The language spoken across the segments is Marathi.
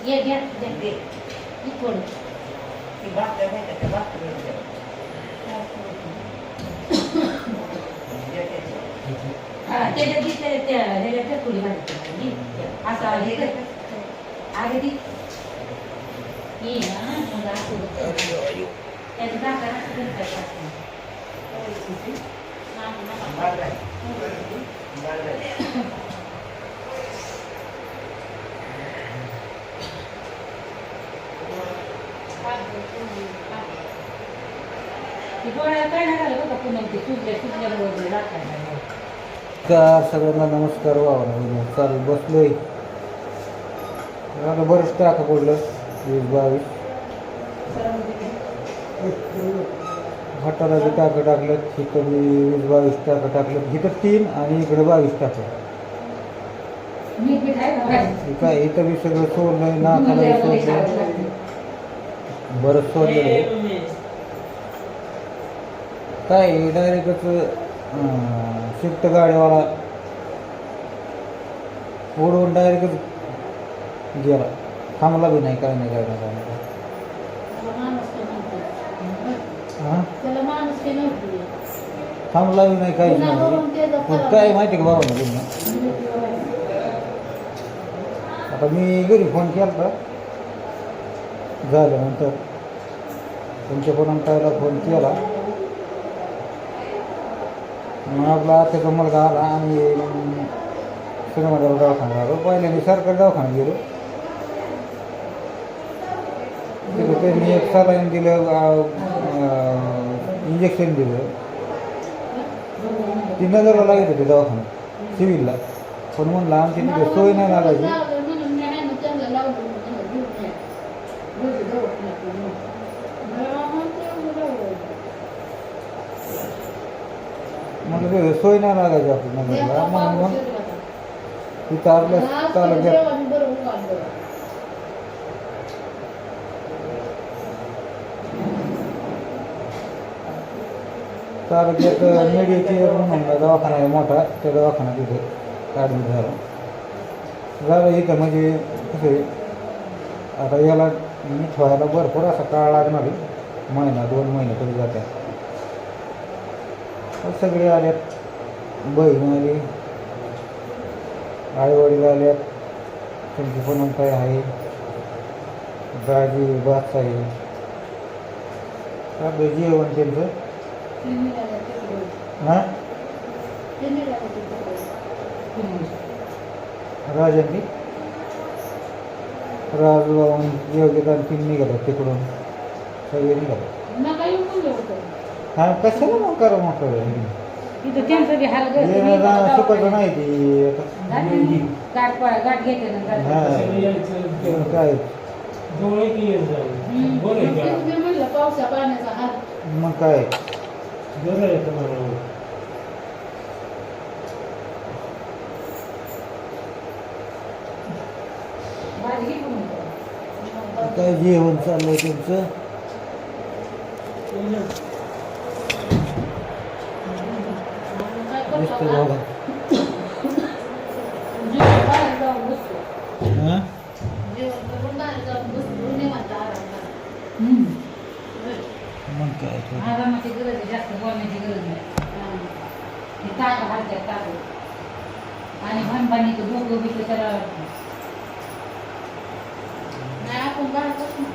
ये घ्या घे थोडं ती भाकऱ्या नाही का त्या. हा त्याच्यात ती त्या ह्याच्यात थोडी टाकायची. असं हे कर. अगं ती ये ना. त्याचं दाखवा असं करतात असं. नाही, नाही. भाकऱ्या. भाकऱ्या. ती डोळ्याला काय नाही झालं बघा पुन्हा ते सुजल्या सुजल्यामुळे वगैरे दाखवायला का सगळ्यांना नमस्कार वावर चालू बसलोय. आता बरंच टाका पडलं वीस बावीस. हाताला बी टाकं टाकलं इकडे वीस बावीस टाकं टाकलं इथं तीन आणि इकडे बावीस टाकलं काय इथं बी सगळं सोडलंय नाकाला सोडलं बरंच सोडलं आहे. काय डायरेक्टच शिफ्ट गाडीवाला उडवून डायरेक्टच गेला. थांबला बी नाही काय नाही नव्हतं. हां. थांबला बी नाही काहीच नाही. काय माहिती का भावा तुम्ही आता मी घरी फोन केला होता झाल्यानंतर तुमच्या कोणाला फोन केला. मग आपला आत्याचा मुलगा आला आणि सिनेमाला दवाखाना आलो पहिले मी सरकारी दवाखाना गेलो. तिथं त्यांनी एक सलाईन दिलं इंजेक्शन दिलं. ती नजरला लागत होती दवाखान्यात सिव्हिलला. पण म्हणलं आमची तिथे सोय नाही लागायची लावलं म्हणून मी आहे ना त्यांना लावलं म्हणून त्यांना घेऊन या. रोज दवाखान्यात नेऊन. मला म्हणते एवढं लावलं. म्हणलं तिथे सोय नाही लागायची आपली नजरला म्हणून मग तिथं आपल्या तालुक्यात. तालुक्यात मेडिकेअर म्हणून दवाखाना आहे मोठा. त्या दवाखाना तिथे ॲडमिट झाला. झालं इथं म्हणजे कसं आता याला नीट व्हायला भरपूर असा काळ लागणार आहे. महिना दोन महिने तरी जाते सगळे आल्यात बहीण आली. आई वडील आल्यात त्यांची पण काय आहे. दाजी बाच आहे आपलं जेवण त्यांचं. हां. राजांनी? योग्यता तीन निघाले तिकडून. सगळे निघाले. हा कशाला मग करा मग करा? तिथं त्यांचं बी हाल गं. येणं जाणं सुखाचं नाही ती. आता. गाठ- गाठ पा- गाठ घेते ना गाठ. हा. काय? हम्म. मग तेच मी म्हणलं पावसा पाण्याचा हाल. मग काय? भाजी घे म्हणून. काय जेवण चाललंय त्यांचं काय करतो नुसतं आता? बघा जेवण बाहेर जाऊन बसतो. हा जेवण करून बाहेर जाऊन बसतो. निवांत आराम करा. मग काय. आरामाची गरज आहे जास्त बोलण्याची गरज नाही. हे ताक हालत्यात ताक आणि भणभणीचं डोकं बिकं त्याला नाही आपण बाहेर बसू ना.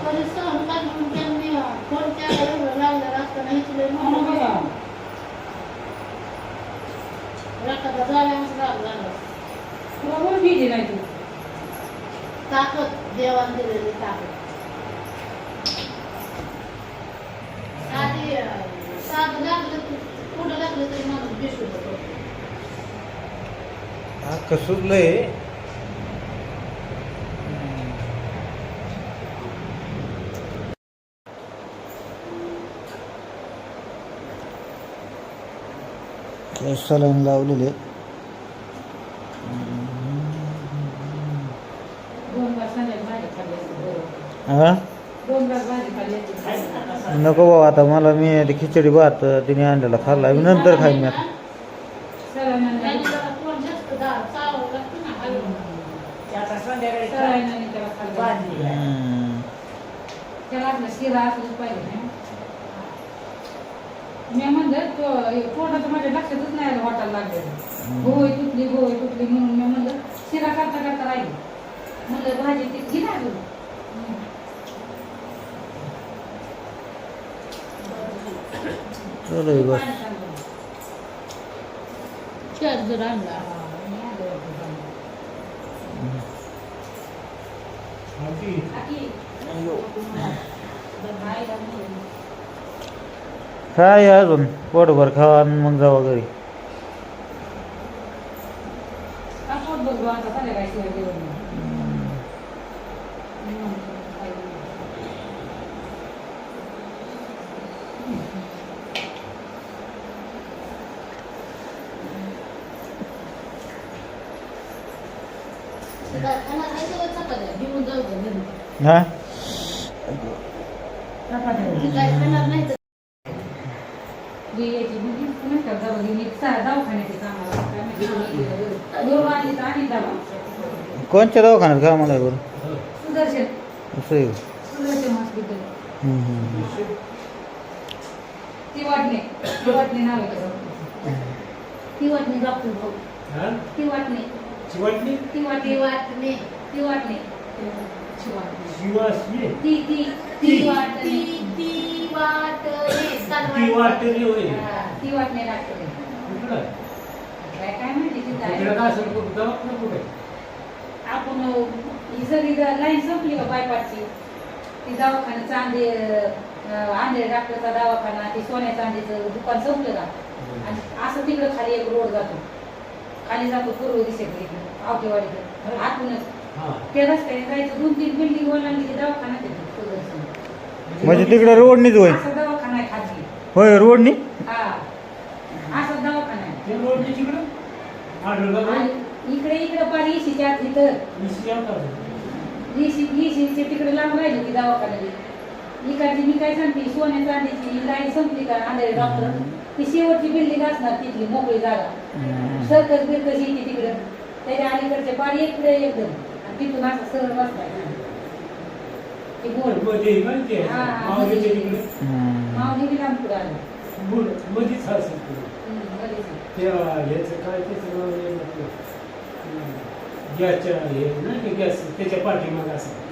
तरी सहन काय म्हणून त्यांनी फोन केला एवढं लागलं असताना झाल्यावर नाही तू ताकद देवान दिलेली ताकद साधी अं, लागलं लागलं तरी माणूस बेशुद्ध होतो हा कसुरलंय सलाईन लावलेले हां? नको बाबा आता मला मी ते खिचडी भात तिने आणलेला खाल्ला. नंतर खाईन मी आता. मी म्हणलं तो पोटाचं माझ्या लक्षातच नाही आलं वाटायला लागलं गोळी तुटली गोळी तुटली. म्हणून मी म्हणलं शिरा करता करता राहिली. म्हणलं भाजी ती घे ना अजून. चलो बस पाणी सांडलं. चार्जर आणला हा, आहे अजून? पोटभर खावा आणि मग जावा घरी. हा याची दवाखान्याची कामाला काय माहिती. योग आली तर आणि दवा कोणच्या दवाखान्यात का मला बरं? सुदर्शन. असं आहे? सुदर्शन हॉस्पिटल. ती वाटणे. ती वाटणे नाव आहे त्या डॉक्टरचं. ती वाटणे डॉक्टर भाऊ. ती वाटणे. ती वाटणे? ती वाटणे. ती वाटणे. ती ती ती. वाटणे. ती ती वाटणे. ती वाटली होय हा, ती वाटणे. कुठलं? काय माहिती तिथं आहे. तिकडं काय असेल कुठं? दवाखाना कुठे? आपण ही सगळी लाईन संपली का बायपासची ती दवाखाना चांदे आंधळे डॉक्टरचा दवाखाना ती सोन्या चांदीचं दुकान संपलं का आणि असं तिकडं खाली एक रोड जातो खाली जातो पूर्व दिशेकडे आवटेवाडीकडे आतूनच हा. त्या रस्त्याने जायचं दोन तीन बिल्डिंग ओलांडली दवाखाना म्हणजे तिकडे होय असा दवाखाना आहे खाजगी होय रोडनी? हा. असा दवाखाना आहे ते रोडनी तिकडं? आढळलं का? आणि इकडे इकडे पार इशीच्या आत इथं निश्चित आहे का? इशी इशीचे तिकडे लांब राहिली दवाखान्याची इकडची मी काय सांगते सोन्या चांदीची संपली का आंधळे डॉक्टर ती शेवटची बिल्डिंग असणार तिथली मोकळी जागा. सर्कस बिरकस येते तिकडं. त्याच्या अलीकडच्या पार इकडे एकदम. आणि तिथून असं सरळ बसलाय हा, ना गॅस त्याच्या पाठीमागं असं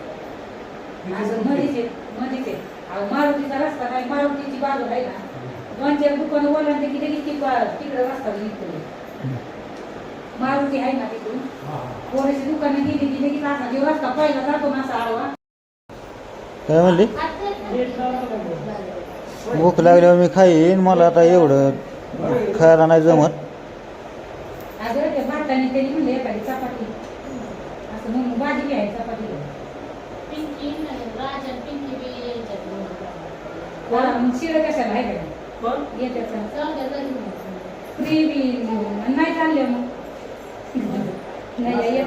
मारुतीचा रस्ता काय मारुतीची बाजू आहे ना दोन चार दुकानं ओलांडले की लगेच तिकडे रस्ता निघतो मारुती आहे ना तिकडून हा. पोराची दुकानं गेली की लगेच असा जो रस्ता पहिला जातो ना असा आडवा काय म्हणली? भूक लागल्यावर मी खाईन मला आता एवढं खायला नाही जमत. नाही चालले मग नाही येत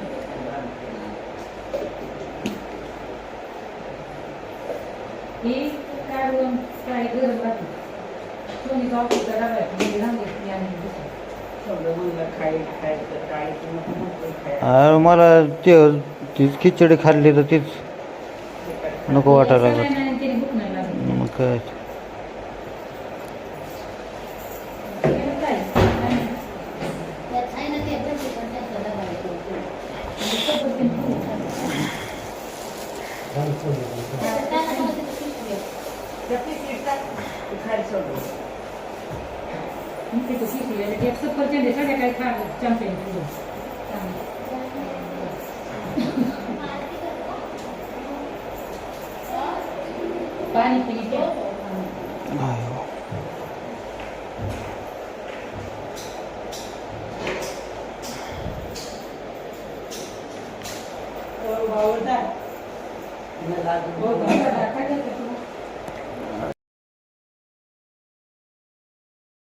ही काढून राहते कोणी आणि मला ते तीच खिचडी खाल्ली तर तीच नको वाटायला लागली. मग काय? ખાઈ શકો મૂકી તો શીખી લે એટલે એકસો પર્સન્ટ એ સડે કાંઈ ખા ચમચી દીધો પાણી પી ગયા आवडतात